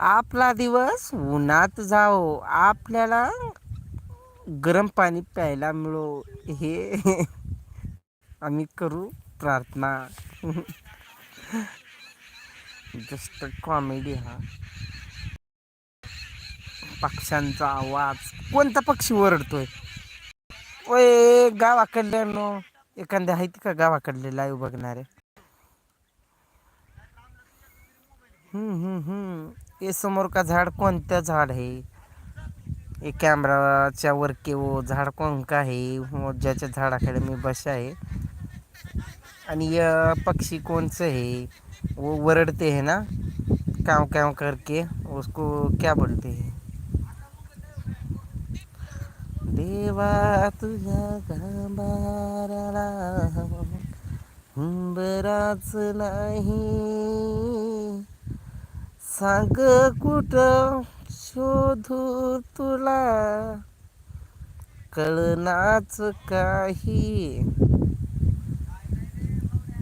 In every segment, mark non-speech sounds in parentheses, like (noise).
आपला दिवस उन्हात जाओ आपल्याला गरम पाणी प्यायला मिळो. हे आम्ही करू प्रार्थना. जस्ट कॉमेडी हा. पक्ष्यांचा आवाज. कोणता पक्षी ओरडतोय? ओय गावाकडल्यानो. एखाद्या आहेत का गावाकडले लाईव्ह बघणारे? हम्म हम्म हम्म. हे समोर का झाड कोणतं झाड आहे? हे कॅमेराच्या वर के वो हो, झाड कोण का आहे? वो ज्याच्या झाडाकडे मी बस आहे. आणि पक्षी कोणचं आहे? वो वरड़ते है ना? काव काव करके उसको क्या बोलते है? देवा तुझ्या गाभाराला बराच नाही. सांग कुठं शोधू तुला? कळनाच काही.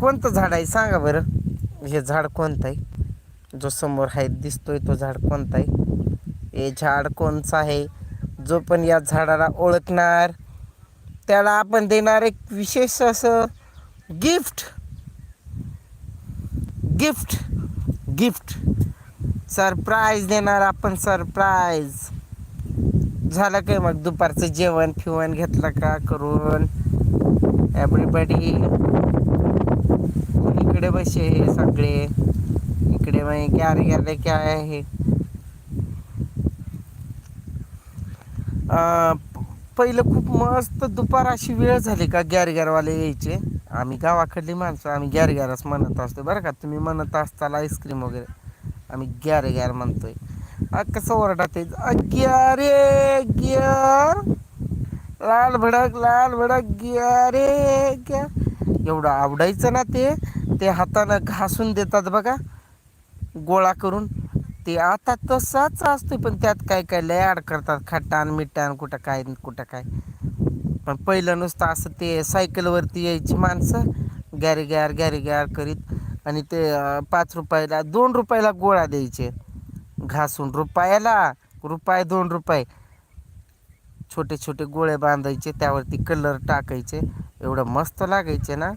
कोणतं झाड आहे? सांगा बरं. हे झाड कोणतं आहे? जो समोर आहे दिसतोय तो झाड कोणता आहे? हे झाड कोणचं आहे? जो पण या झाडाला ओळखणार त्याला आपण देणार एक विशेष असं गिफ्ट. गिफ्ट. गिफ्ट. सरप्राईज देणार आपण सरप्राईज झालं काय मग दुपारचं जेवण फिवण घेतलं का करून? एव्हरीबडी इकडे बसे सगळे. इकडे मग गॅर गॅरले काय आहे पहिलं खूप मस्त दुपार अशी वेळ झाली का ग्यारगारवाले यायचे? आम्ही गावाकडली माणसं आम्ही गॅर म्हणत असतो बरं का तुम्ही म्हणत असताल आईस्क्रीम वगैरे. आम्ही ग्यारे ग्यार म्हणतोय. कसं कसं ते ग्यारे ग्यार. लाल भडक लाल भडक ग्यारे ग्या एवढं आवडायचं ना ते ते हातानं घासून देतात बघा. गोळा करून. ते आता तसाच असतो पण त्यात काय काय लय ॲड करतात. खट्टान मिठान कुठं काय कुठं काय. पण पहिलं नुसतं असं ते सायकलवरती यायची माणसं. गॅरे गॅर गॅरी गॅर करीत. आणि ते पाच रुपयाला दोन रुपयाला गोळा द्यायचे. घासून रुपयाला रुपये दोन रुपये. छोटे छोटे गोळे बांधायचे त्यावरती कलर टाकायचे. एवढं मस्त लागायचे ना.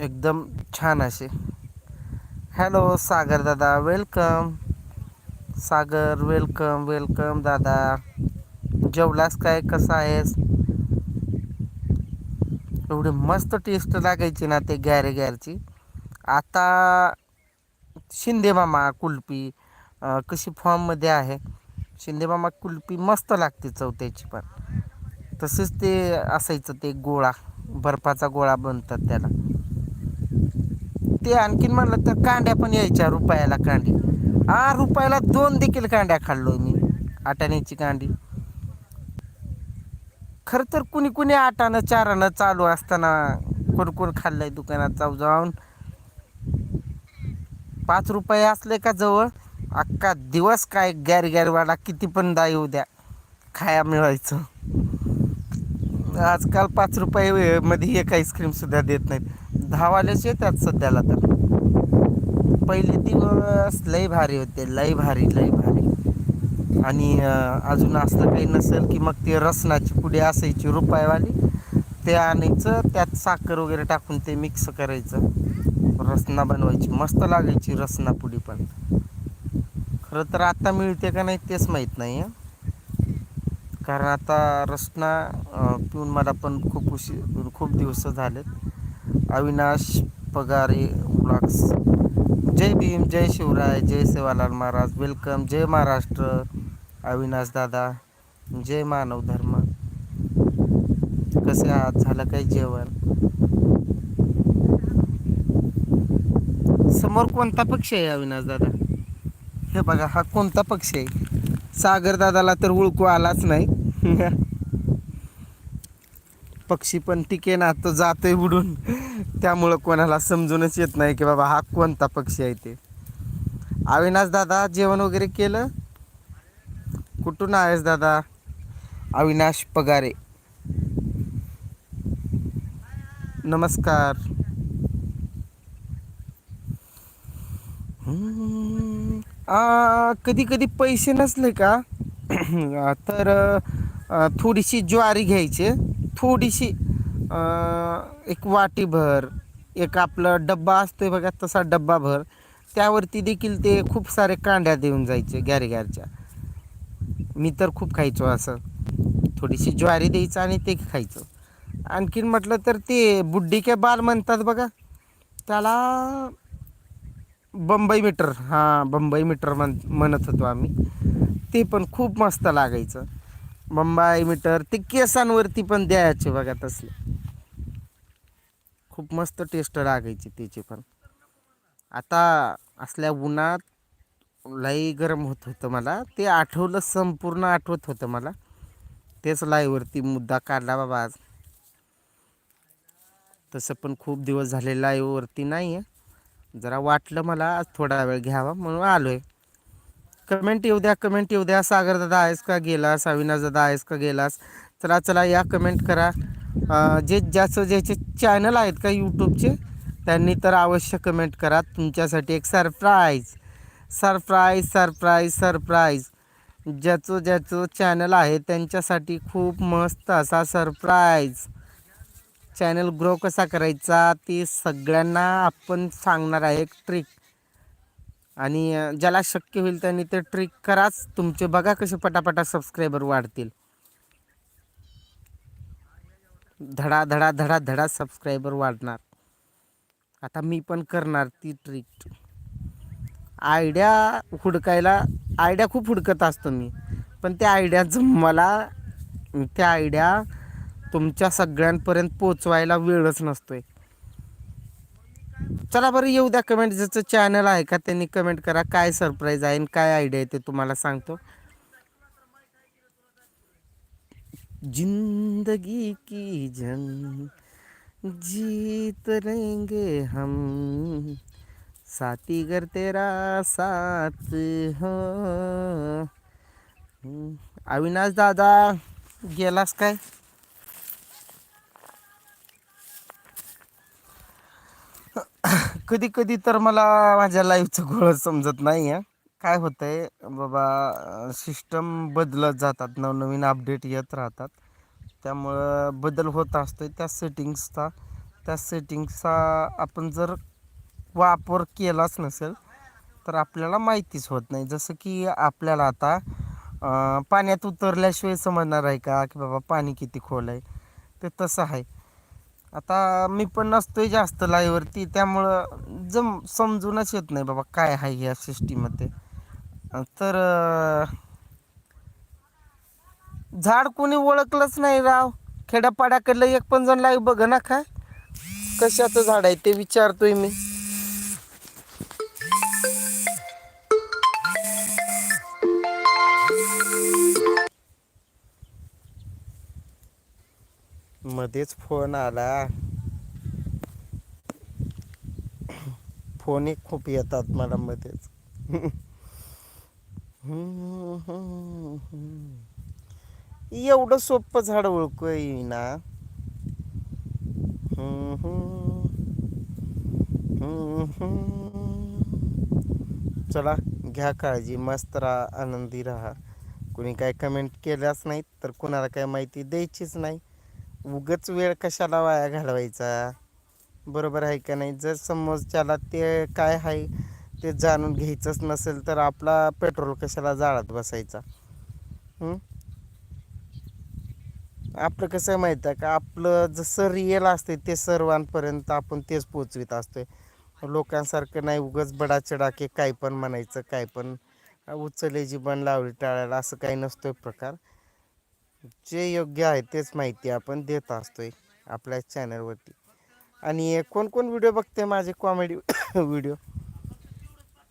एकदम छान असे. हॅलो सागर दादा वेलकम. सागर वेलकम वेलकम दादा. जेवलास काय? कसा आहेस? एवढी मस्त टेस्ट लागायची ना ते गॅरे गॅरची. आता शिंदे मामा कुल्फी कशी फॉर्ममध्ये आहे. शिंदे मामा कुल्फी मस्त लागते चौथ्याची पण. तसेच ते असायचं ते गोळा बर्फाचा गोळा बनतात त्याला. ते आणखीन म्हणलं तर कांड्या पण यायच्या रुपयाला कांडी. हा रुपयाला दोन देखील कांड्या खाल्लो मी आटाण्याची कांडी. खरं तर कुणी कुणी आटानं चारानं चालू असताना कोण कोण खाल्लंय दुकानात. जाऊ जाऊन. पाच रुपये असले का जवळ अख्खा दिवस काय गॅर गॅरवाडा किती पण दा येऊ द्या खाया मिळायचं. आजकाल पाच रुपये मध्ये एक आईस्क्रीम सुद्धा देत नाहीत. धावालेच येतात सध्याला तर. पहिले दिवस लय भारी होते लय भारी लय भारी. आणि अजून असलं काही नसेल की मग ते रसनाची पुढे असायची रुपयावाली. ते आणायचं त्यात साखर वगैरे टाकून ते मिक्स करायचं. रसना बनवायची. मस्त लागायची रसना पुडी पण. खरं तर आता मिळते का नाही तेच माहीत नाही कारण आता रसना पिऊन मला पण खूप उशीर खूप दिवस झालेत. अविनाश पगारे उलाक्स जय भीम जय शिवराय जय सेवालाल महाराज. वेलकम. जय महाराष्ट्र. अविनाश दादा जय मानव धर्म. कसे आहात? झालं काही जेवण? समोर कोणता पक्षी आहे अविनाश दादा? हे बघा हा कोणता पक्षी आहे? सागर दादाला तर ओळखू आलाच नाही. (laughs) पक्षी पण टिके ना तो जातोय उडून त्यामुळं कोणाला समजूनच येत नाही की बाबा हा कोणता पक्षी आहे ते. अविनाश दादा जेवण वगैरे केलं? कुठून आहेस दादा? अविनाश पगारे. नमस्कार. कधी कधी पैसे नसले का? तर थोडीशी ज्वारी घ्यायची. थोडीशी एक वाटीभर एक आपलं डब्बा असतोय बघा तसा डब्बा भर. त्यावरती देखील ते खूप सारे कांड्या देऊन जायचे गॅरेगॅरच्या मी तर खूप खायचो असं. थोडीशी ज्वारी द्यायचं आणि ते खायचं. आणखीन म्हटलं तर ते बुड्डी के बाल म्हणतात बघा. त्याला बंबई मीटर हां बंबई मीटर म्हण म्हणत होतो आम्ही. ते पण खूप मस्त लागायचं. बंबाई मीटर ते केसांवरती पण द्यायचे बघा तसले. खूप मस्त टेस्ट लागायची त्याची पण. आता असल्या उन्हात लई गरम होत होतं मला. ते आठवलं संपूर्ण आठवत होतं मला. तेच लाईवरती मुद्दा काढला बाबा आज. तसं पण खूप दिवस झाले लाईववरती नाही आहे जरा वाटलं मला आज थोडा वेळ घ्यावा म्हणून आलो आहे कमेंट येऊ द्या कमेंट येऊ द्या. सागर दादा आहेस का? गेलास. अविनाश दादा आहेस का? गेलास. चला चला या कमेंट करा. जे ज्याचं ज्याचे चॅनल आहेत का यूट्यूबचे त्यांनी तर अवश्य कमेंट करा. तुमच्यासाठी एक सरप्राईज. Surprise surprise surprise. ज्याचं ज्याचं चॅनल आहे त्यांच्यासाठी खूप मस्त असा सरप्राईज. चॅनल ग्रो कसा करायचा ते सगळ्यांना आपण सांगणार आहे एक ट्रिक. आणि ज्याला शक्य होईल त्यांनी ते ट्रिक कराच. तुमचे बघा कसे पटापटा सबस्क्रायबर वाढतील. धडा धडा धडा धडा सबस्क्रायबर वाढणार. आता मी पण करणार ती ट्रिक आयडिया हुडकायला आयडिया खूप हुडकत असतो मी. पण त्या आयडिया मला त्या आयडिया तुमच्या सगळ्यांपर्यंत पोचवायला वेळच नसतोय. चला बरं येऊ द्या कमेंट ज्याचं चॅनल आहे का त्यांनी कमेंट करा. काय सरप्राईज आहे आणि काय आयडिया आहे ते तुम्हाला सांगतो. जिंदगी की जंग जीत लेंगे हम. साथी गर तेरा साथ हो. अविनाश दादा गेलास काय? कधी कधी तर मला माझ्या लाईफचं गोळ समजत नाही आहे काय होतं आहे बाबा सिस्टम बदलत जातात नवनवीन अपडेट येत राहतात. त्यामुळं बदल होत असतो त्या सेटिंग्सचा त्या सेटिंग्सचा आपण जर वापर केलाच नसेल तर आपल्याला माहितीच होत नाही. जसं की आपल्याला आता पाण्यात उतरल्याशिवाय समजणार आहे का की बाबा पाणी किती खोल आहे? ते तसं आहे. आता मी पण नसतोय जास्त लाईवरती त्यामुळं जम समजूनच येत नाही बाबा काय आहे या सिस्टीममध्ये तर झाड कोणी ओळखलंच नाही राव. खेड्यापाड्याकडलं एक पण जण लाईव्ह बघ ना काय कशाचं झाड आहे ते विचारतोय मी. मध्येच फोन आला. फोन एक खूप येतात मला मध्येच. एवढं सोपं झाड ओळखू ना चला घ्या काळजी मस्त राहा आनंदी राहा. कुणी काय कमेंट केल्याच नाहीत तर कुणाला काय माहिती द्यायचीच नाही. उगच वेळ कशाला वाया घालवायचा? बरोबर आहे का नाही? जर समोरच्याला ते काय आहे ते जाणून घ्यायचंच नसेल तर आपला पेट्रोल कशाला जाळत बसायचा? आपलं कसं आहे माहीत आहे का? आपलं जसं रिअल असते ते सर्वांपर्यंत आपण तेच पोचवित असतोय. लोकांसारखं नाही उगच बडा की काय पण म्हणायचं काय पण. उचलेजी बन लावली टाळायला असं काही नसतोय प्रकार. जे योग्य आहे तेच माहिती आपण देत असतोय आपल्या चॅनलवरती. आणि कोण कोण व्हिडिओ बघते माझे कॉमेडी (coughs) व्हिडिओ?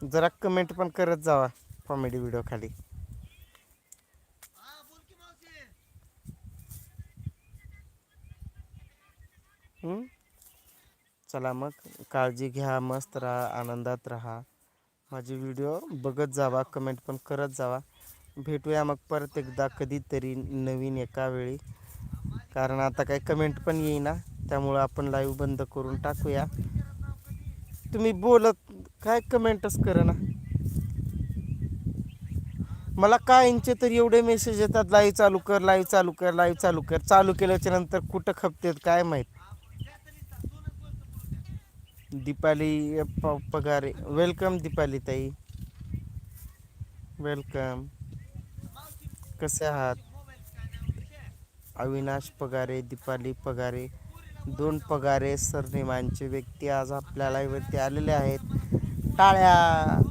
जरा कमेंट पण करत जावा कॉमेडी व्हिडिओ खाली. चला मग काळजी घ्या मस्त राहा आनंदात राहा. माझे व्हिडिओ बघत जावा कमेंट पण करत जावा. भेटूया मग परत एकदा कधीतरी नवीन एका वेळी. कारण आता काही कमेंट पण येईना त्यामुळं आपण लाईव्ह बंद करून टाकूया. तुम्ही बोलत काय कमेंटच करा ना मला काहींचे तर एवढे मेसेज येतात लाईव्ह चालू कर लाईव्ह चालू कर लाईव्ह चालू कर. चालू केल्याच्यानंतर कुठं खपतेत काय माहीत. दीपाली प- पगारे वेलकम दीपाली ताई. वेलकम कसे आहात? अविनाश पगारे दीपाली पगारे दोन पगारे सरनेमांचे व्यक्ती आज आपल्या लाईव्हवरती आलेले आहेत. टाळ्या!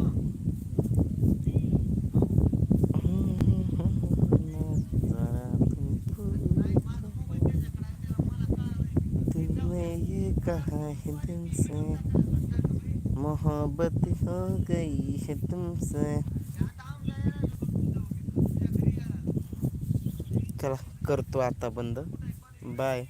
(laughs) मोहब्बत हो गई है तुमसे। चला करतो आता बंद. बाय